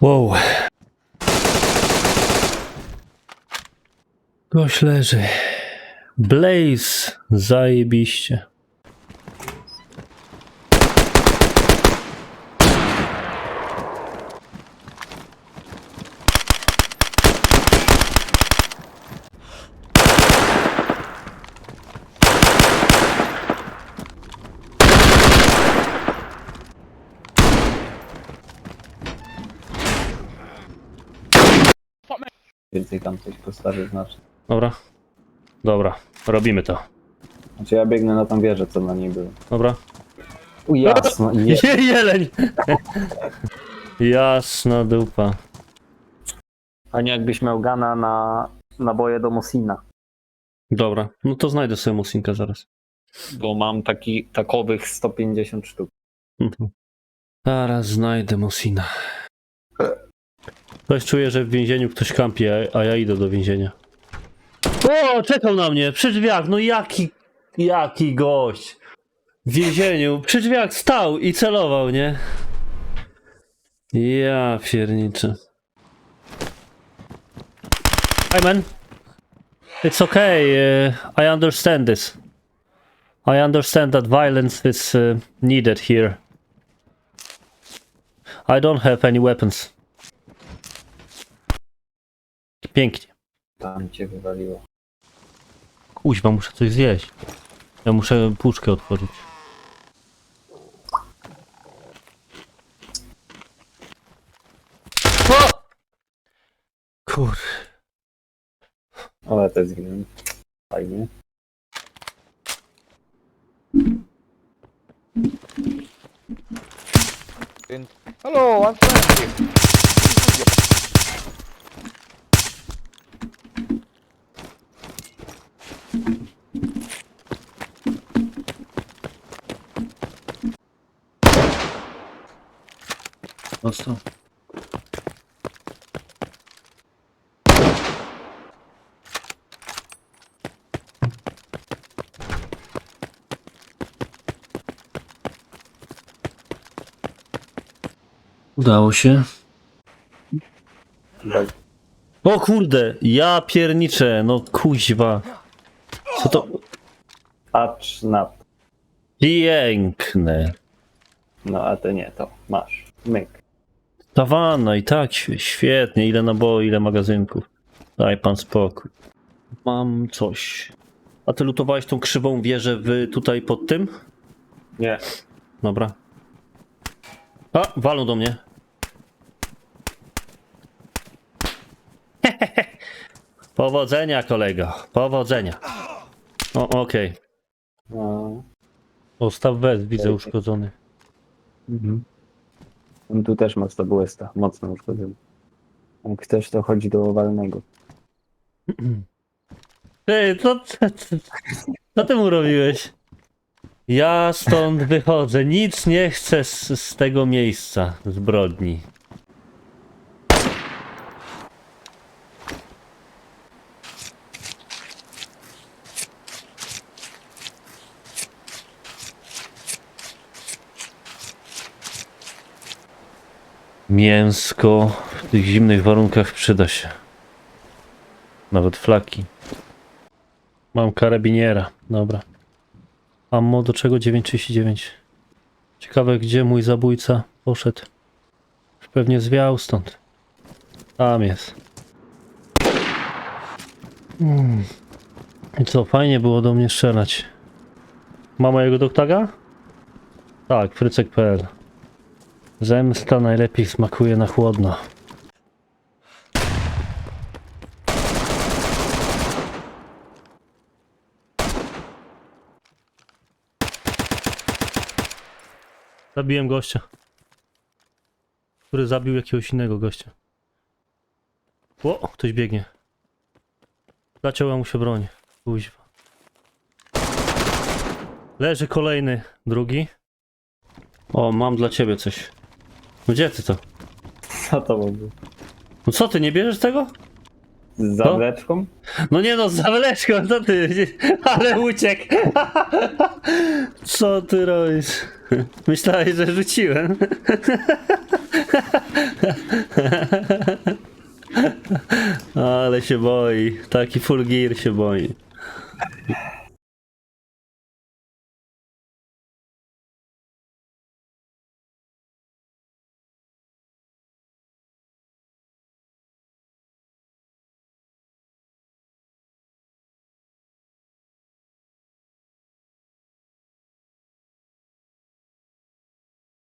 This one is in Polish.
Wow. Gość leży. Blaze. Zajebiście. Więcej tam coś postawię znacznie. Dobra. Dobra. Robimy to. Znaczy ja biegnę na tą wieżę, co na niej było. Dobra. U jasno, je... Je, jeleń! Jasna dupa. A nie jakbyś miał gana na naboje do Mosina. Dobra. No to znajdę sobie musinkę zaraz. Bo mam taki, takowych 150 sztuk. Mhm. Zaraz znajdę Mosina. Ktoś czuje, że w więzieniu ktoś kampi, a, ja idę do więzienia. O, czekał na mnie, przy drzwiach, no jaki, jaki gość. W więzieniu, przy drzwiach stał i celował, nie? Ja pierniczę. Hi man. It's okay, uh, I understand this. I understand that violence is uh, needed here. I don't have any weapons. Pięknie. Tam cię wywaliło. Kuźwa, muszę coś zjeść. Ja muszę puszkę otworzyć. O! Kur... Ale to jest grim. Fajnie. Hello, I'm Frankie. Dostał. Udało się. O kurde, ja pierniczę, no kuźwa. Co to? patch na... Piękne. No a to nie to. Masz. Myk. Ta wanna i tak świe- świetnie, ile naboi, ile magazynków. Daj pan spokój. Mam coś. A ty lutowałeś tą krzywą wieżę w, tutaj pod tym? Nie. Dobra. A, walą do mnie. Powodzenia, kolego. Powodzenia. O, okej. No. Ostaw wez, widzę uszkodzony. Mhm. On tu też ma stabuesta. Mocno uszkodzony. Jak chcesz, to chodzi do owalnego. Ty, co, co, co, co ty mu robiłeś? Ja stąd wychodzę. Nic nie chcę z, z tego miejsca zbrodni. Mięsko w tych zimnych warunkach przyda się. Nawet flaki. Mam karabiniera, dobra. Ammo do czego 9,39. Ciekawe gdzie mój zabójca poszedł. Pewnie zwiał stąd. Tam jest. Hmm. I co, fajnie było do mnie strzelać. Ma mojego doktaga? Tak, frycek.pl Zemsta najlepiej smakuje na chłodno. Zabiłem gościa. Który zabił jakiegoś innego gościa. O, ktoś biegnie. Zaciąłem mu się broń. Kuźwa. Leży kolejny, drugi. O, mam dla ciebie coś. No gdzie ty to? Co to było? No co ty, nie bierzesz tego? Z zawleczką? No nie no, z zawleczką, co ty? Ale uciekł. Co ty robisz? Myślałeś, że rzuciłem. Ale się boi. Taki full gear się boi.